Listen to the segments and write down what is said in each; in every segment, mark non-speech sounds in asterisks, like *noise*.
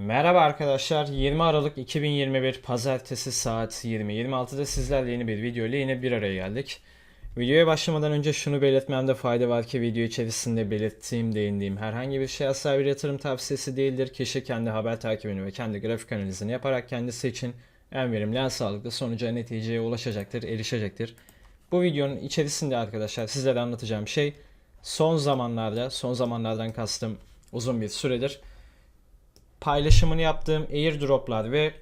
Merhaba arkadaşlar. 20 Aralık 2021 Pazartesi saat 20.26'da sizlerle yeni bir video ile yine bir araya geldik. Videoya başlamadan önce şunu belirtmemde fayda var ki video içerisinde belirttiğim, değindiğim herhangi bir şey asla bir yatırım tavsiyesi değildir. Kişi kendi haber takibini ve kendi grafik analizini yaparak kendisi için en verimli, en sağlıklı sonuca, neticeye ulaşacaktır, erişecektir. Bu videonun içerisinde arkadaşlar sizlere anlatacağım şey son zamanlarda, son zamanlardan kastım uzun bir süredir paylaşımını yaptığım airdroplar ve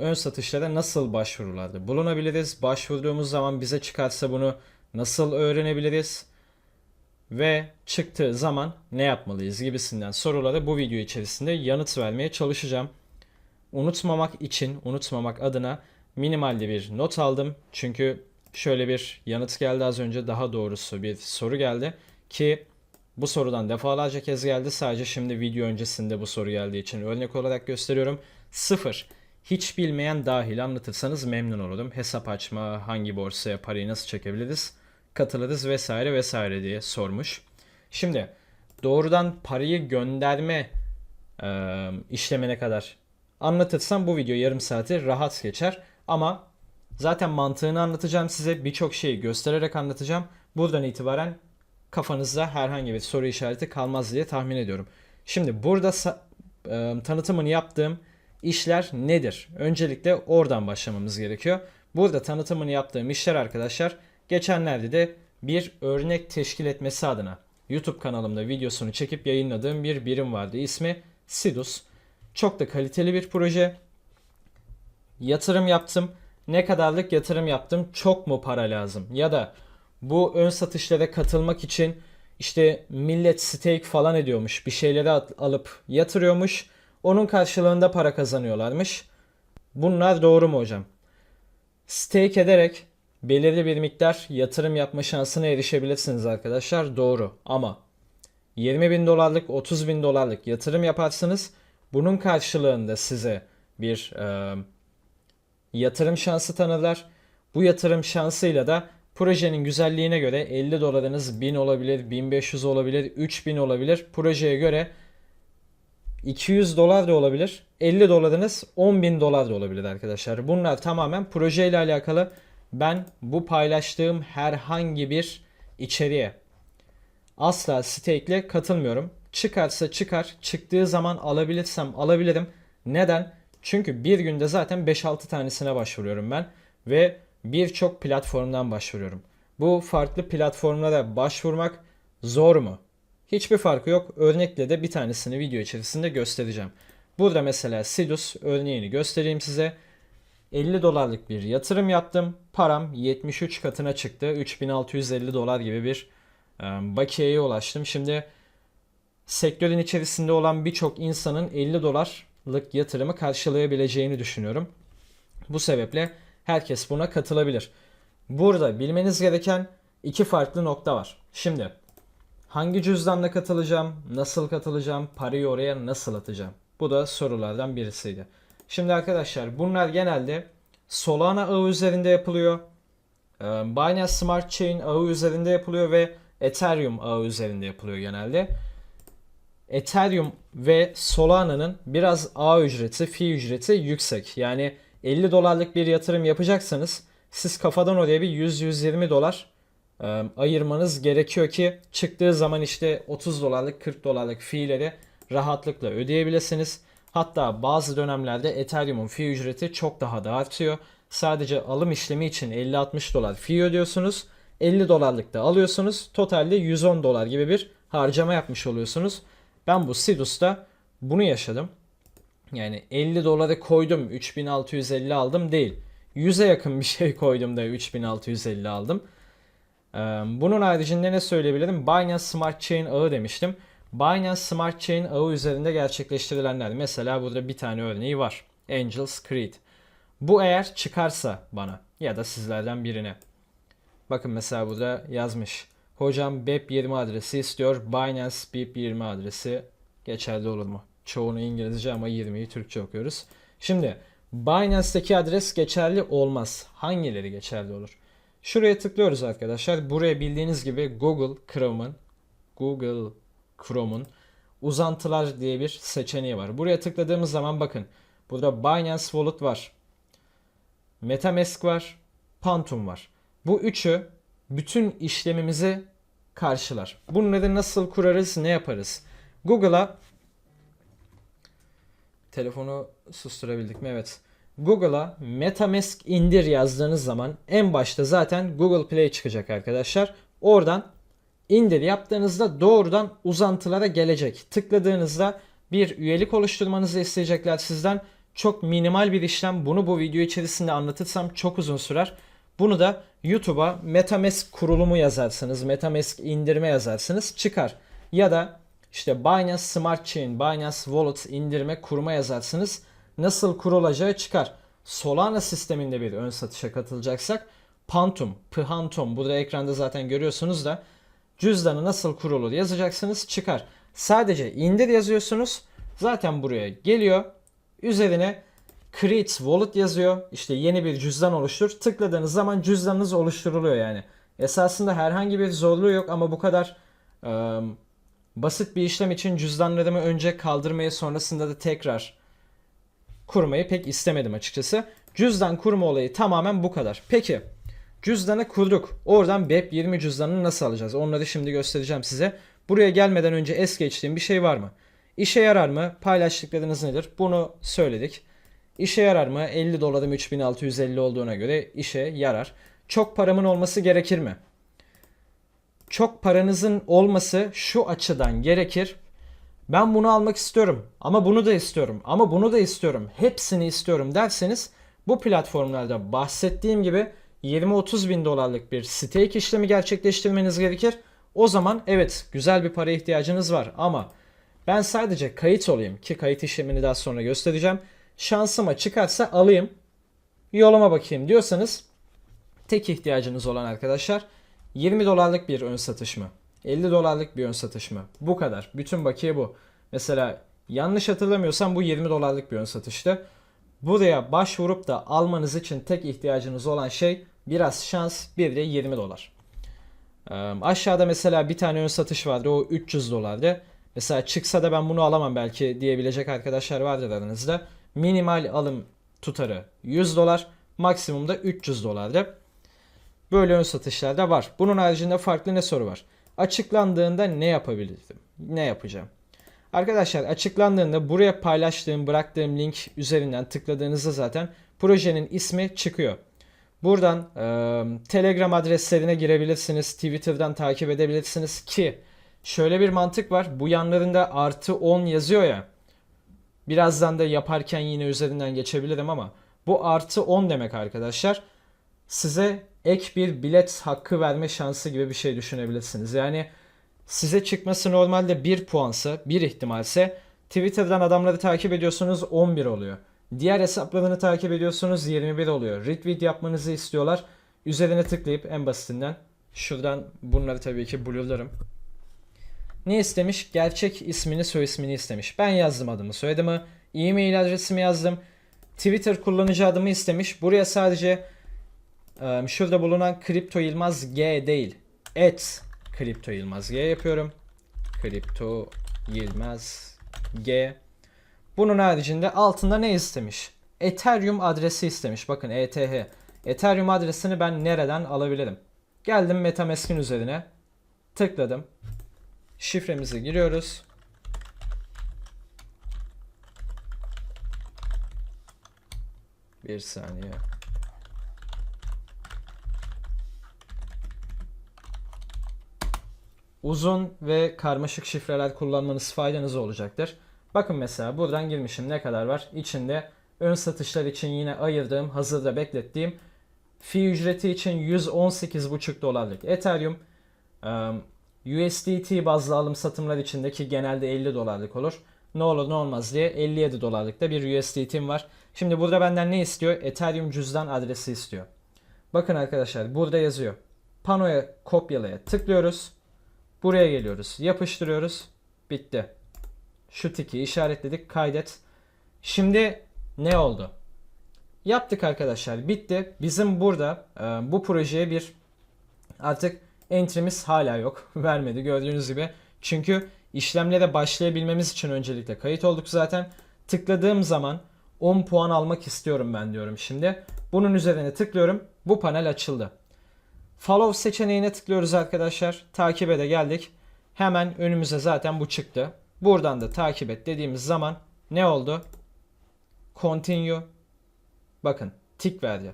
ön satışlara nasıl başvurularda bulunabiliriz? Başvurduğumuz zaman bize çıkarsa bunu nasıl öğrenebiliriz? Ve çıktığı zaman ne yapmalıyız gibisinden sorulara bu video içerisinde yanıt vermeye çalışacağım. Unutmamak için, unutmamak adına minimalde bir not aldım. Çünkü şöyle bir yanıt geldi az önce, daha doğrusu bir soru geldi ki bu sorudan defalarca kez geldi. Sadece şimdi video öncesinde bu soru geldiği için örnek olarak gösteriyorum. 0. Hiç bilmeyen dahil anlatırsanız memnun olurum. Hesap açma, hangi borsaya parayı nasıl çekebiliriz, katılırız vesaire vesaire diye sormuş. Şimdi doğrudan parayı gönderme e, işlemine kadar anlatırsam bu video yarım saati rahat geçer. Ama zaten mantığını anlatacağım size. Birçok şeyi göstererek anlatacağım. Buradan itibaren kafanızda herhangi bir soru işareti kalmaz diye tahmin ediyorum. Şimdi burada e, tanıtımını yaptığım işler nedir? Öncelikle oradan başlamamız gerekiyor. Burada tanıtımını yaptığım işler arkadaşlar geçenlerde de bir örnek teşkil etmesi adına YouTube kanalımda videosunu çekip yayınladığım bir birim vardı. İsmi Sidus. Çok da kaliteli bir proje. Yatırım yaptım. Ne kadarlık yatırım yaptım? Çok mu para lazım? Ya da bu ön satışlara katılmak için işte millet stake falan ediyormuş. Bir şeyleri alıp yatırıyormuş. Onun karşılığında para kazanıyorlarmış. Bunlar doğru mu hocam? Stake ederek belirli bir miktar yatırım yapma şansına erişebilirsiniz arkadaşlar. Doğru ama 20 bin dolarlık 30 bin dolarlık yatırım yaparsınız. Bunun karşılığında size bir e, yatırım şansı tanırlar. Bu yatırım şansıyla da projenin güzelliğine göre 50 dolarınız 1000 olabilir, 1500 olabilir, 3000 olabilir. Projeye göre 200 dolar da olabilir. 50 dolarınız 10 bin dolar da olabilir arkadaşlar. Bunlar tamamen projeyle alakalı. Ben bu paylaştığım herhangi bir içeriğe asla stake'le katılmıyorum. Çıkarsa çıkar. Çıktığı zaman alabilirsem alabilirim. Neden? Çünkü bir günde zaten 5-6 tanesine başvuruyorum ben. Ve birçok platformdan başvuruyorum. Bu farklı platformlara başvurmak zor mu? Hiçbir farkı yok. Örnekle de bir tanesini video içerisinde göstereceğim. Burada mesela Sidus örneğini göstereyim size. 50 dolarlık bir yatırım yaptım. Param 73 katına çıktı. 3650 dolar gibi bir e, bakiyeye ulaştım. Şimdi sektörün içerisinde olan birçok insanın 50 dolarlık yatırımı karşılayabileceğini düşünüyorum. Bu sebeple herkes buna katılabilir. Burada bilmeniz gereken iki farklı nokta var. Şimdi hangi cüzdanla katılacağım, nasıl katılacağım, parayı oraya nasıl atacağım? Bu da sorulardan birisiydi. Şimdi arkadaşlar bunlar genelde Solana ağı üzerinde yapılıyor. Binance Smart Chain ağı üzerinde yapılıyor ve Ethereum ağı üzerinde yapılıyor genelde. Ethereum ve Solana'nın biraz ağ ücreti, fi ücreti yüksek. Yani 50 dolarlık bir yatırım yapacaksanız siz kafadan oraya bir 100-120 dolar e, ayırmanız gerekiyor ki çıktığı zaman işte 30 dolarlık 40 dolarlık fiilleri rahatlıkla ödeyebilirsiniz. Hatta bazı dönemlerde Ethereum'un fi ücreti çok daha da artıyor. Sadece alım işlemi için 50-60 dolar fi ödüyorsunuz. 50 dolarlık da alıyorsunuz. Totalde 110 dolar gibi bir harcama yapmış oluyorsunuz. Ben bu Sidus'ta bunu yaşadım. Yani 50 doları koydum 3650 aldım değil. 100'e yakın bir şey *laughs* koydum da 3650 aldım. Ee, Bunun haricinde ne söyleyebilirim? Binance Smart Chain ağı demiştim. Binance Smart Chain ağı üzerinde gerçekleştirilenler. Mesela burada bir tane örneği var. Angels Creed. Bu eğer çıkarsa bana ya da sizlerden birine. Bakın mesela burada yazmış. Hocam BEP20 adresi istiyor. Binance BEP20 adresi geçerli olur mu? Çoğunu İngilizce ama 20'yi Türkçe okuyoruz. Şimdi Binance'daki adres geçerli olmaz. Hangileri geçerli olur? Şuraya tıklıyoruz arkadaşlar. Buraya bildiğiniz gibi Google Chrome'un Google Chrome'un uzantılar diye bir seçeneği var. Buraya tıkladığımız zaman bakın burada Binance Wallet var. MetaMask var. Phantom var. Bu üçü bütün işlemimizi karşılar. Bunları nasıl kurarız, ne yaparız? Google'a telefonu susturabildik mi? Evet. Google'a MetaMask indir yazdığınız zaman en başta zaten Google Play çıkacak arkadaşlar. Oradan indir yaptığınızda doğrudan uzantılara gelecek. Tıkladığınızda bir üyelik oluşturmanızı isteyecekler sizden. Çok minimal bir işlem. Bunu bu video içerisinde anlatırsam çok uzun sürer. Bunu da YouTube'a MetaMask kurulumu yazarsınız. MetaMask indirme yazarsınız. Çıkar. Ya da işte Binance Smart Chain, Binance Wallet indirme kurma yazarsınız. Nasıl kurulacağı çıkar. Solana sisteminde bir ön satışa katılacaksak Pantum, Phantom burada ekranda zaten görüyorsunuz da cüzdanı nasıl kurulur yazacaksınız çıkar. Sadece indir yazıyorsunuz. Zaten buraya geliyor. Üzerine Create Wallet yazıyor. İşte yeni bir cüzdan oluştur. Tıkladığınız zaman cüzdanınız oluşturuluyor yani. Esasında herhangi bir zorluğu yok ama bu kadar e, basit bir işlem için cüzdanlarımı önce kaldırmayı sonrasında da tekrar kurmayı pek istemedim açıkçası. Cüzdan kurma olayı tamamen bu kadar. Peki cüzdanı kurduk. Oradan BEP20 cüzdanını nasıl alacağız? Onları şimdi göstereceğim size. Buraya gelmeden önce es geçtiğim bir şey var mı? İşe yarar mı? Paylaştıklarınız nedir? Bunu söyledik. İşe yarar mı? 50 dolarım 3650 olduğuna göre işe yarar. Çok paramın olması gerekir mi? Çok paranızın olması şu açıdan gerekir. Ben bunu almak istiyorum ama bunu da istiyorum ama bunu da istiyorum. Hepsini istiyorum derseniz bu platformlarda bahsettiğim gibi 20-30 bin dolarlık bir stake işlemi gerçekleştirmeniz gerekir. O zaman evet güzel bir para ihtiyacınız var ama ben sadece kayıt olayım ki kayıt işlemini daha sonra göstereceğim. Şansıma çıkarsa alayım yoluma bakayım diyorsanız tek ihtiyacınız olan arkadaşlar 20 dolarlık bir ön satış mı? 50 dolarlık bir ön satış mı? Bu kadar. Bütün bakiye bu. Mesela yanlış hatırlamıyorsam bu 20 dolarlık bir ön satıştı. Buraya başvurup da almanız için tek ihtiyacınız olan şey biraz şans bir de 20 dolar. Aşağıda mesela bir tane ön satış vardı o 300 dolardı. Mesela çıksa da ben bunu alamam belki diyebilecek arkadaşlar vardır aranızda. Minimal alım tutarı 100 dolar, maksimumda 300 dolardı. Böyle ön satışlar da var. Bunun haricinde farklı ne soru var? Açıklandığında ne yapabilirdim? Ne yapacağım? Arkadaşlar açıklandığında buraya paylaştığım, bıraktığım link üzerinden tıkladığınızda zaten projenin ismi çıkıyor. Buradan e, Telegram adreslerine girebilirsiniz. Twitter'dan takip edebilirsiniz ki şöyle bir mantık var. Bu yanlarında artı 10 yazıyor ya. Birazdan da yaparken yine üzerinden geçebilirim ama bu artı 10 demek arkadaşlar. Size ek bir bilet hakkı verme şansı gibi bir şey düşünebilirsiniz. Yani size çıkması normalde 1 puansa, 1 ihtimalse Twitter'dan adamları takip ediyorsunuz 11 oluyor. Diğer hesaplarını takip ediyorsunuz 21 oluyor. Retweet yapmanızı istiyorlar. Üzerine tıklayıp en basitinden şuradan bunları tabii ki blurlarım. Ne istemiş? Gerçek ismini, soy ismini istemiş. Ben yazdım adımı, soyadımı, e-mail adresimi yazdım. Twitter kullanıcı adımı istemiş. Buraya sadece şurada bulunan Kripto Yılmaz G değil. Et Kripto Yılmaz G yapıyorum. Kripto Yılmaz G. Bunun haricinde altında ne istemiş? Ethereum adresi istemiş. Bakın ETH. Ethereum adresini ben nereden alabilirim? Geldim MetaMask'in üzerine. Tıkladım. Şifremizi giriyoruz. Bir saniye. Uzun ve karmaşık şifreler kullanmanız faydanız olacaktır. Bakın mesela buradan girmişim ne kadar var? İçinde ön satışlar için yine ayırdığım, hazırda beklettiğim fi ücreti için 118,5 dolarlık Ethereum, USDT bazlı alım satımlar içindeki genelde 50 dolarlık olur. Ne olur ne olmaz diye 57 dolarlık da bir USDT'm var. Şimdi burada benden ne istiyor? Ethereum cüzdan adresi istiyor. Bakın arkadaşlar burada yazıyor. Panoya kopyalaya tıklıyoruz. Buraya geliyoruz. Yapıştırıyoruz. Bitti. Şu tiki işaretledik. Kaydet. Şimdi ne oldu? Yaptık arkadaşlar. Bitti. Bizim burada e, bu projeye bir artık entry'miz hala yok. *laughs* Vermedi gördüğünüz gibi. Çünkü işlemlere başlayabilmemiz için öncelikle kayıt olduk zaten. Tıkladığım zaman 10 puan almak istiyorum ben diyorum şimdi. Bunun üzerine tıklıyorum. Bu panel açıldı. Follow seçeneğine tıklıyoruz arkadaşlar. Takibe de geldik. Hemen önümüze zaten bu çıktı. Buradan da takip et dediğimiz zaman ne oldu? Continue. Bakın tik verdi.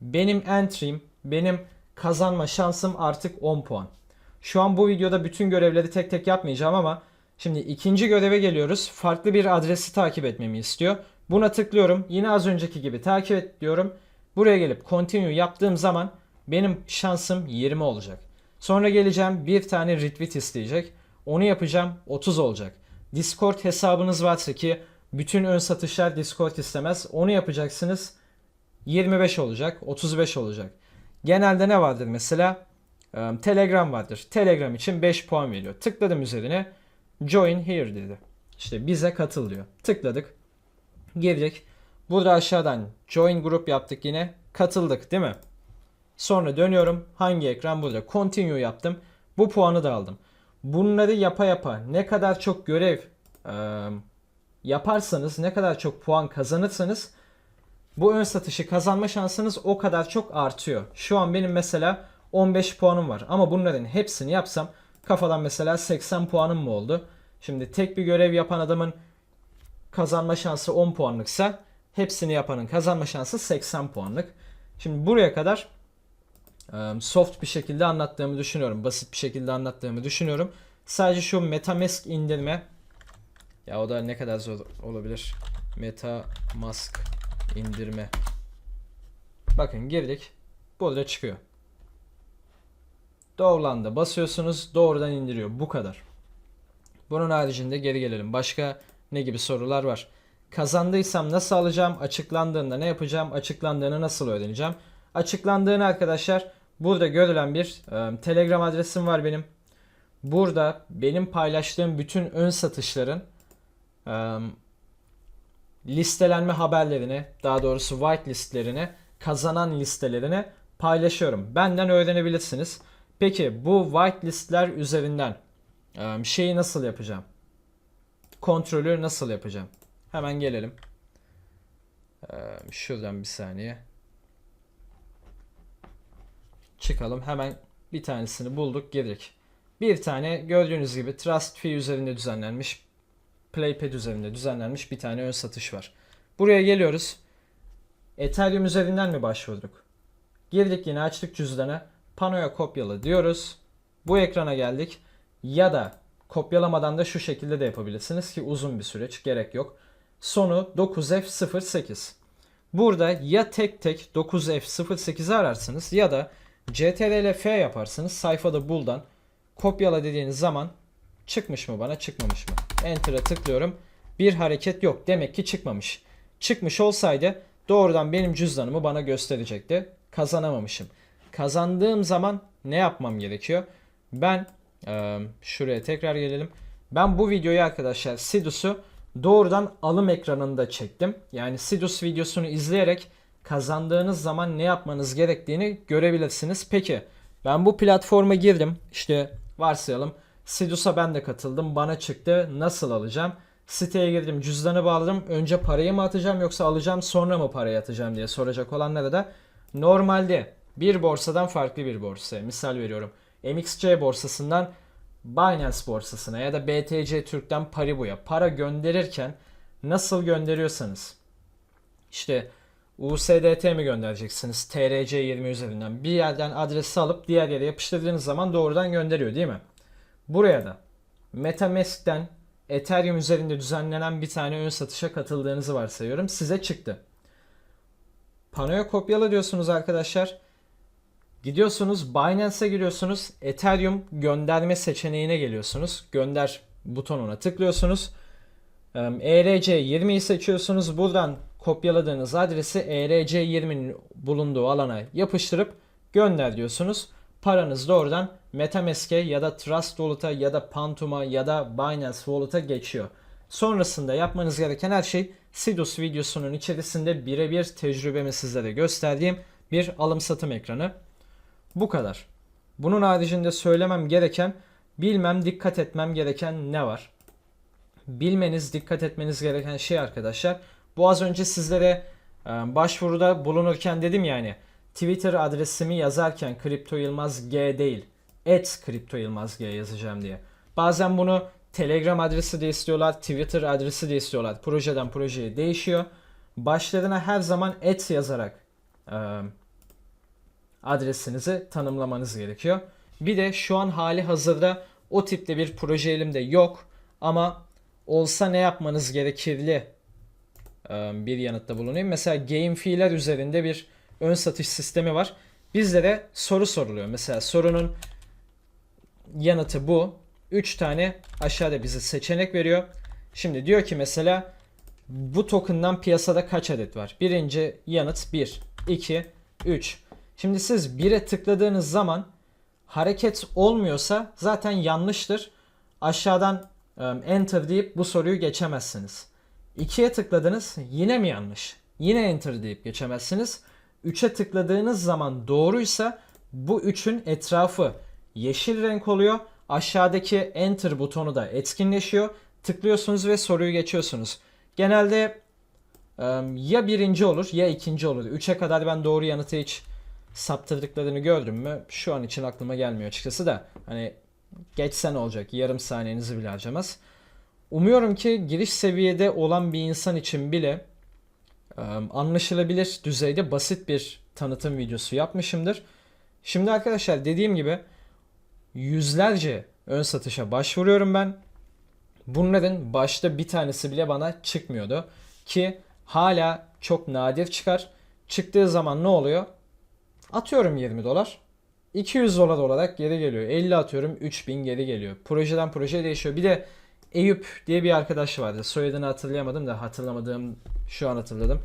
Benim entry'm, benim kazanma şansım artık 10 puan. Şu an bu videoda bütün görevleri tek tek yapmayacağım ama şimdi ikinci göreve geliyoruz. Farklı bir adresi takip etmemi istiyor. Buna tıklıyorum. Yine az önceki gibi takip et diyorum. Buraya gelip continue yaptığım zaman benim şansım 20 olacak. Sonra geleceğim bir tane retweet isteyecek. Onu yapacağım 30 olacak. Discord hesabınız varsa ki bütün ön satışlar Discord istemez. Onu yapacaksınız 25 olacak, 35 olacak. Genelde ne vardır mesela? Telegram vardır. Telegram için 5 puan veriyor. Tıkladım üzerine. Join here dedi. İşte bize katıl diyor. Tıkladık. Girdik. Burada aşağıdan join grup yaptık yine. Katıldık değil mi? Sonra dönüyorum. Hangi ekran burada? Continue yaptım. Bu puanı da aldım. Bunları yapa yapa ne kadar çok görev e, yaparsanız, ne kadar çok puan kazanırsanız bu ön satışı kazanma şansınız o kadar çok artıyor. Şu an benim mesela 15 puanım var ama bunların hepsini yapsam kafadan mesela 80 puanım mı oldu? Şimdi tek bir görev yapan adamın kazanma şansı 10 puanlıksa hepsini yapanın kazanma şansı 80 puanlık. Şimdi buraya kadar soft bir şekilde anlattığımı düşünüyorum. Basit bir şekilde anlattığımı düşünüyorum. Sadece şu MetaMask indirme ya o da ne kadar zor olabilir. MetaMask indirme. Bakın girdik. Burada çıkıyor. Doğrulandı. Basıyorsunuz doğrudan indiriyor. Bu kadar. Bunun haricinde geri gelelim. Başka ne gibi sorular var? Kazandıysam nasıl alacağım? Açıklandığında ne yapacağım? Açıklandığını nasıl öğreneceğim? Açıklandığını arkadaşlar burada görülen bir e, Telegram adresim var benim. Burada benim paylaştığım bütün ön satışların e, listelenme haberlerini, daha doğrusu white listlerini, kazanan listelerini paylaşıyorum. Benden öğrenebilirsiniz. Peki bu white listler üzerinden e, şeyi nasıl yapacağım? Kontrolü nasıl yapacağım? Hemen gelelim. E, Şuradan bir saniye. Çıkalım. Hemen bir tanesini bulduk, girdik. Bir tane gördüğünüz gibi Trust Fee üzerinde düzenlenmiş Playpad üzerinde düzenlenmiş bir tane ön satış var. Buraya geliyoruz. Ethereum üzerinden mi başvurduk? Girdik yine açtık cüzdanı. Panoya kopyala diyoruz. Bu ekrana geldik. Ya da kopyalamadan da şu şekilde de yapabilirsiniz ki uzun bir süreç gerek yok. Sonu 9F08. Burada ya tek tek 9F08'i ararsınız ya da CTRL F yaparsınız. Sayfada buldan kopyala dediğiniz zaman çıkmış mı bana çıkmamış mı? Enter'a tıklıyorum. Bir hareket yok. Demek ki çıkmamış. Çıkmış olsaydı doğrudan benim cüzdanımı bana gösterecekti. Kazanamamışım. Kazandığım zaman ne yapmam gerekiyor? Ben e, şuraya tekrar gelelim. Ben bu videoyu arkadaşlar Sidus'u doğrudan alım ekranında çektim. Yani Sidus videosunu izleyerek kazandığınız zaman ne yapmanız gerektiğini görebilirsiniz. Peki ben bu platforma girdim. İşte varsayalım Sidus'a ben de katıldım. Bana çıktı. Nasıl alacağım? Siteye girdim. Cüzdanı bağladım. Önce parayı mı atacağım yoksa alacağım sonra mı parayı atacağım diye soracak olanlara da normalde bir borsadan farklı bir borsaya misal veriyorum. MXC borsasından Binance borsasına ya da BTC Türk'ten Paribu'ya para gönderirken nasıl gönderiyorsanız işte USDT mi göndereceksiniz TRC20 üzerinden bir yerden adresi alıp diğer yere yapıştırdığınız zaman doğrudan gönderiyor değil mi? Buraya da MetaMask'ten Ethereum üzerinde düzenlenen bir tane ön satışa katıldığınızı varsayıyorum. Size çıktı. Panoya kopyala diyorsunuz arkadaşlar. Gidiyorsunuz Binance'e giriyorsunuz. Ethereum gönderme seçeneğine geliyorsunuz. Gönder butonuna tıklıyorsunuz. ERC20'yi seçiyorsunuz. Buradan kopyaladığınız adresi ERC20'nin bulunduğu alana yapıştırıp gönder diyorsunuz. Paranız doğrudan Metamask'e ya da Trust Wallet'a ya da Pantum'a ya da Binance Wallet'a geçiyor. Sonrasında yapmanız gereken her şey Sidus videosunun içerisinde birebir tecrübemi sizlere gösterdiğim bir alım satım ekranı. Bu kadar. Bunun haricinde söylemem gereken bilmem dikkat etmem gereken ne var? Bilmeniz, dikkat etmeniz gereken şey arkadaşlar. Bu az önce sizlere e, başvuruda bulunurken dedim yani Twitter adresimi yazarken Kripto Yılmaz G değil. Et Kripto Yılmaz G yazacağım diye. Bazen bunu Telegram adresi de istiyorlar, Twitter adresi de istiyorlar. Projeden projeye değişiyor. Başlarına her zaman et yazarak e, adresinizi tanımlamanız gerekiyor. Bir de şu an hali hazırda o tipte bir proje elimde yok ama olsa ne yapmanız gerekirli bir yanıtta bulunayım. Mesela GameFi'ler üzerinde bir ön satış sistemi var. Bizlere soru soruluyor. Mesela sorunun yanıtı bu. 3 tane aşağıda bize seçenek veriyor. Şimdi diyor ki mesela bu token'dan piyasada kaç adet var? Birinci yanıt 1, 2, 3. Şimdi siz 1'e tıkladığınız zaman hareket olmuyorsa zaten yanlıştır. Aşağıdan enter deyip bu soruyu geçemezsiniz. 2'ye tıkladınız yine mi yanlış? Yine enter deyip geçemezsiniz. 3'e tıkladığınız zaman doğruysa bu 3'ün etrafı yeşil renk oluyor. Aşağıdaki enter butonu da etkinleşiyor. Tıklıyorsunuz ve soruyu geçiyorsunuz. Genelde ya birinci olur ya ikinci olur. 3'e kadar ben doğru yanıtı hiç saptırdıklarını gördüm mü? Şu an için aklıma gelmiyor açıkçası da. Hani geçsen olacak. Yarım saniyenizi bile harcamaz. Umuyorum ki giriş seviyede olan bir insan için bile um, anlaşılabilir düzeyde basit bir tanıtım videosu yapmışımdır. Şimdi arkadaşlar dediğim gibi yüzlerce ön satışa başvuruyorum ben. Bunların başta bir tanesi bile bana çıkmıyordu. Ki hala çok nadir çıkar. Çıktığı zaman ne oluyor? Atıyorum 20 dolar. 200 dolar olarak geri geliyor. 50 atıyorum 3000 geri geliyor. Projeden projeye değişiyor. Bir de Eyüp diye bir arkadaş vardı. Soyadını hatırlayamadım da hatırlamadığım şu an hatırladım.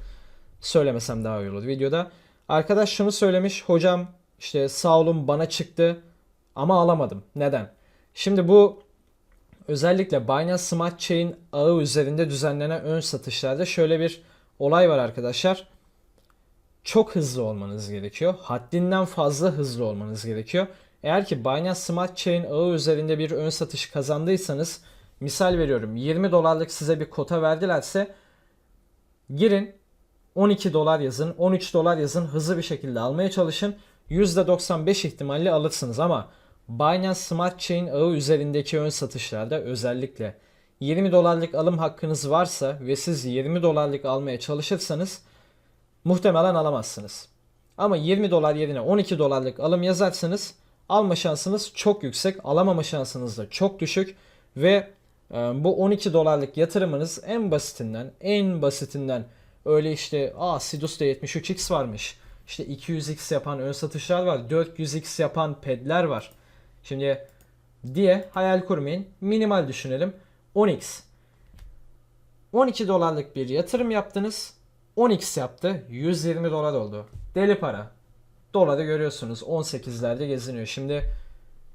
Söylemesem daha iyi olur videoda. Arkadaş şunu söylemiş. Hocam işte sağ olun bana çıktı ama alamadım. Neden? Şimdi bu özellikle Binance Smart Chain ağı üzerinde düzenlenen ön satışlarda şöyle bir olay var arkadaşlar. Çok hızlı olmanız gerekiyor. Haddinden fazla hızlı olmanız gerekiyor. Eğer ki Binance Smart Chain ağı üzerinde bir ön satış kazandıysanız misal veriyorum 20 dolarlık size bir kota verdilerse girin 12 dolar yazın 13 dolar yazın hızlı bir şekilde almaya çalışın. %95 ihtimalle alırsınız ama Binance Smart Chain ağı üzerindeki ön satışlarda özellikle 20 dolarlık alım hakkınız varsa ve siz 20 dolarlık almaya çalışırsanız muhtemelen alamazsınız. Ama 20 dolar yerine 12 dolarlık alım yazarsanız alma şansınız çok yüksek, alamama şansınız da çok düşük ve e, bu 12 dolarlık yatırımınız en basitinden en basitinden öyle işte aa Sidus'ta 73x varmış. İşte 200x yapan ön satışlar var. 400x yapan pedler var. Şimdi diye hayal kurmayın. Minimal düşünelim. 10x. 12 dolarlık bir yatırım yaptınız. 10x yaptı. 120 dolar oldu. Deli para. Doları görüyorsunuz 18'lerde geziniyor. Şimdi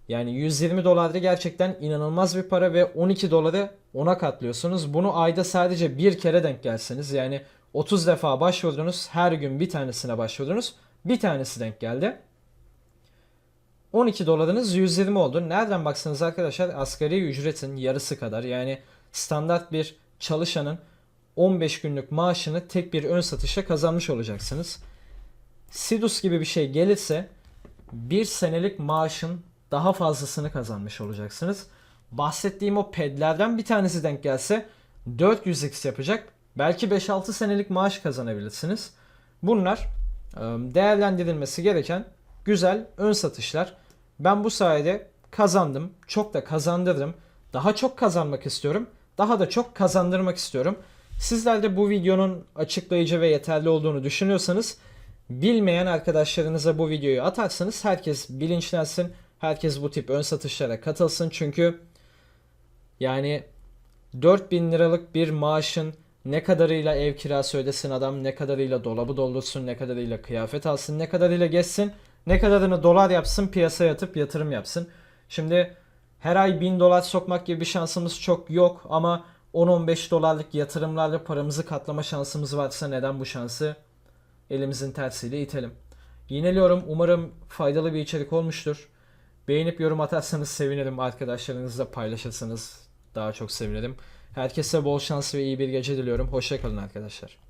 yani 120 dolarda gerçekten inanılmaz bir para ve 12 doları 10'a katlıyorsunuz. Bunu ayda sadece bir kere denk gelseniz yani 30 defa başvurdunuz. Her gün bir tanesine başvurdunuz. Bir tanesi denk geldi. 12 dolarınız 120 oldu. Nereden baksanız arkadaşlar asgari ücretin yarısı kadar yani standart bir çalışanın 15 günlük maaşını tek bir ön satışa kazanmış olacaksınız. Sidus gibi bir şey gelirse bir senelik maaşın daha fazlasını kazanmış olacaksınız. Bahsettiğim o pedlerden bir tanesi denk gelse 400x yapacak. Belki 5-6 senelik maaş kazanabilirsiniz. Bunlar değerlendirilmesi gereken güzel ön satışlar. Ben bu sayede kazandım. Çok da kazandırdım. Daha çok kazanmak istiyorum. Daha da çok kazandırmak istiyorum. Sizler de bu videonun açıklayıcı ve yeterli olduğunu düşünüyorsanız bilmeyen arkadaşlarınıza bu videoyu atarsanız herkes bilinçlensin. Herkes bu tip ön satışlara katılsın. Çünkü yani 4000 liralık bir maaşın ne kadarıyla ev kirası ödesin adam, ne kadarıyla dolabı doldursun, ne kadarıyla kıyafet alsın, ne kadarıyla geçsin, ne kadarını dolar yapsın, piyasaya atıp yatırım yapsın. Şimdi her ay 1000 dolar sokmak gibi bir şansımız çok yok ama 10-15 dolarlık yatırımlarla paramızı katlama şansımız varsa neden bu şansı elimizin tersiyle itelim. Yineliyorum. Umarım faydalı bir içerik olmuştur. Beğenip yorum atarsanız sevinirim. Arkadaşlarınızla paylaşırsanız daha çok sevinirim. Herkese bol şans ve iyi bir gece diliyorum. Hoşçakalın arkadaşlar.